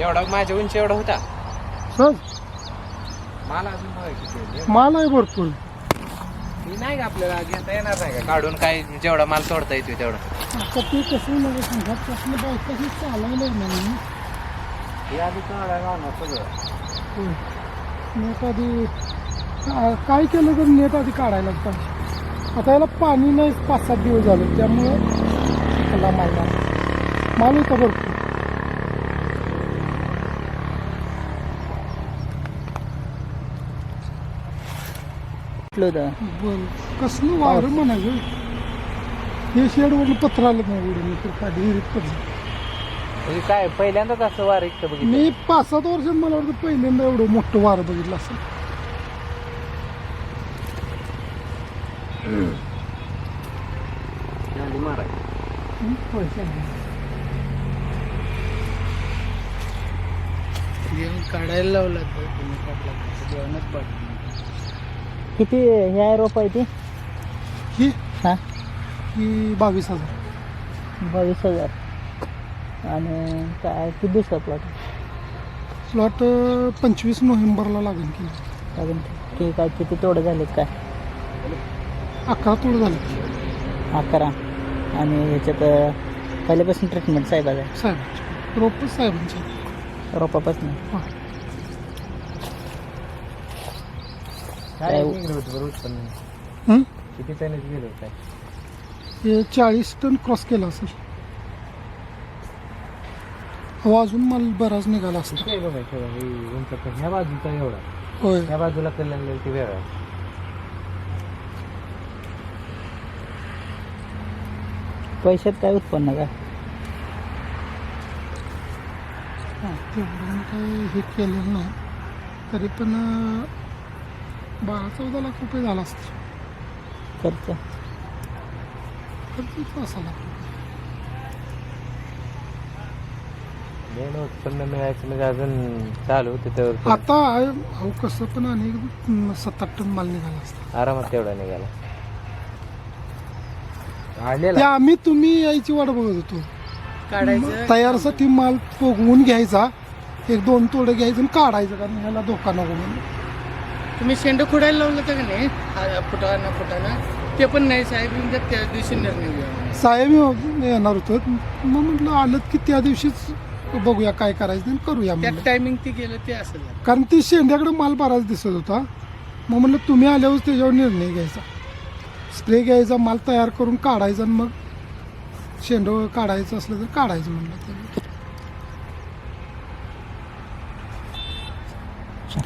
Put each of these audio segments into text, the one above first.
एवढा माझ्या उंची एवढा होता. सहज मला अजून बघा किती आहे. माल आहे भरपूर. ती नाही का आपल्याला घेता येणार नाही का? काढून काय जेवढा माल तोडता येतो तेवढा. आता ते कसं नव्हे समजा त्यातलं बायकाही चालायला नाही हे आधी काढायला लावणार सगळं. होय. नेट आधी का- काय केलं तर नेट आधी काढायला पाहिजे आता याला पाणी नाही पाच सात दिवस झाले त्यामुळं चिखलला माल नाही. माल होता भरपूर. बरं. कसलं वारं म्हणायचं? हे शेडवरून पत्र आलं नाही तर खाली विहिरीत पडलं म्हणजे काय पहिल्यांदाच असं वार इथं बघितलं? मी पाच सात वर्षात मला वाटतं पहिल्यांदा एवढं मोठं वारं बघितलं असेल झाली माराय हं? होय. काढायला लावला किती हे आहे रोप आहे ती? ही? हा? ही बावीस हजार. बावीस हजार. आणि काय किती दिवसात प्लॉट स्लॉट पंचवीस नोव्हेंबरला लागेल की. अजून की. काय किती तोडे झालेत काय? अकरा तोड झाले अकरा. आणि ह्याच्यात अं, पहिल्यापासून ट्रीटमेंट साहेबाचा साहेब रोपच साहेबांचे रोपापासून? हा. काय काय- निघलं होतं बरं उत्पन्न हं? किती टनेज गेलं काय हे चाळीस टन क्रॉस केला असेल हो अजून माल बराच निघाला असेल आहे बघा ठेवा हे उंच पण. ह्या बाजूचा एवढा. होय. ह्या बाजूला कल्याण ते वेगळा पैशात काय उत्पन्न काय हा, तेवढं मी काही हे केलेलं नाही. तरी पण अं, बारा चौदा लाख रुपये झाला असतं? खर्च खर्च लाख रुपये. मेन उत्पन्न मिळायचं म्हणजे अजून चालू होतं त्यावर आता आहे, अहो कसं पण आणि सात आठ टन माल निघाला असता. आरामात तेवढा निघाला. ते आलेला आम्ही तुम्ही यायची वाट बघत होतो. तयारसाठी माल पोगवून घ्यायचा. एक दोन तोडे घ्यायचं आणि काढायचं कारण ह्याला धोका नको म्हणून. तुम्ही शेंड खोडायला लावलं का नाही? हा, फुटाना फुटाना. ते पण नाही साहेब. म्हणजे त्या दिवशी निर्णय घ्या. साहेब येणार होतो. मग म्हटलं आलं की त्या दिवशीच बघूया काय करायचं आणि करूया टायमिंग ती गेलं ते असेल कारण ती शेंड्याकडे माल बराच दिसत होता. मग म्हटलं तुम्ही आल्यावर त्याच्यावर निर्णय घ्यायचा. स्प्रे घ्यायचा माल तयार करून काढायचा आणि मग शेंड काढायचं असलं तर काढायचं म्हणलं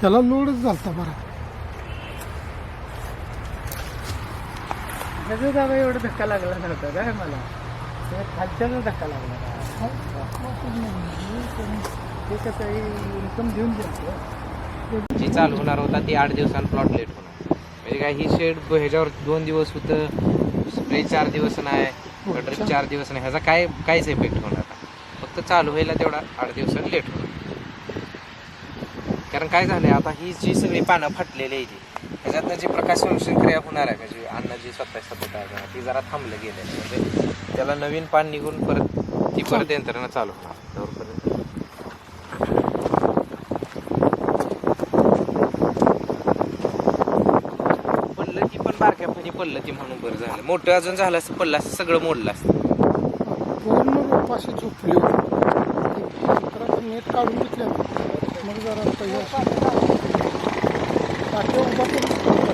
त्याला लोडच झालता बरा. त्याचा दादा एवढा धक्का लागला नव्हता काय मला? त्या खालच्याचा धक्का लागला. ते कसं इन्कम देऊन द्यायचं जी चालू होणार होता ती आठ दिवसांनी प्लॉट लेट होणार. म्हणजे काय ही शेड ह्याच्यावर दोन दिवस होतं स्प्रे चार दिवस नाही ड्रिप चार दिवस नाही ह्याचा काय काहीच इफेक्ट होणार फक्त चालू व्हायला तेवढा आठ दिवसांनी लेट होणार. कारण काय झालंय आता ही जी सगळी पानं फाटलेली आहे ती ह्याच्यातनं जी प्रकाश संश्लेषण क्रिया होणार आहे म्हणजे जी स्वतः सतत आहे ना, ती जरा थांबलं गेलं म्हणजे त्याला नवीन पान निघून परत ती परत यंत्रणा चालू होणार. तोपर्यंत पडलं ती पण पडलं ती म्हणून बरं झालं. मोठं अजून झालं असतं पडलं असतं सगळं मोडलं असतं. पूर्ण रोपाशी झोपली होती. नेट काढून घेतल्या मग जरा पहिल्या टाक्या उभा करून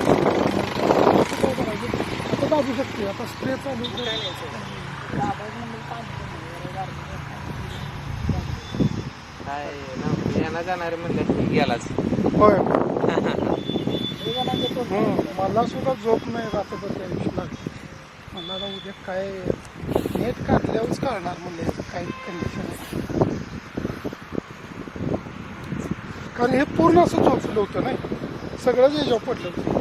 आता दाबू शकते आता स्प्रे चालू काय ना येणार जाणारे म्हणलं की गेलाच. होय. हं, मला सुद्धा झोप नाही रात्रभर त्या दिवशी लागली मला उद्या काय नेट काढल्यावरच कळणार म्हणले काय कंडिशन आहे. कारण हे पूर्ण असं झोपलं होतं नाही. सगळंच याच्यावर पडलं होतं.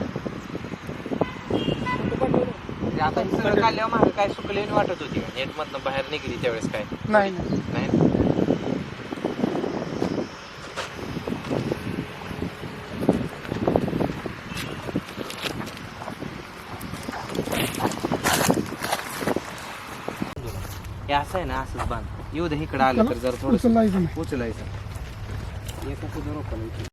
म्हणजे आता हे सगळं काढल्यावर मागं काय सुकले वाटत होती. नेट मधनं बाहेर निघली त्यावेळेस काय? नाही नाही. नाही? हे असं आहे ना असंच बांध. येऊ दे इकडं आलं तर जर थोडं उचलायचं नाही. उचलायचं. एका रोपाला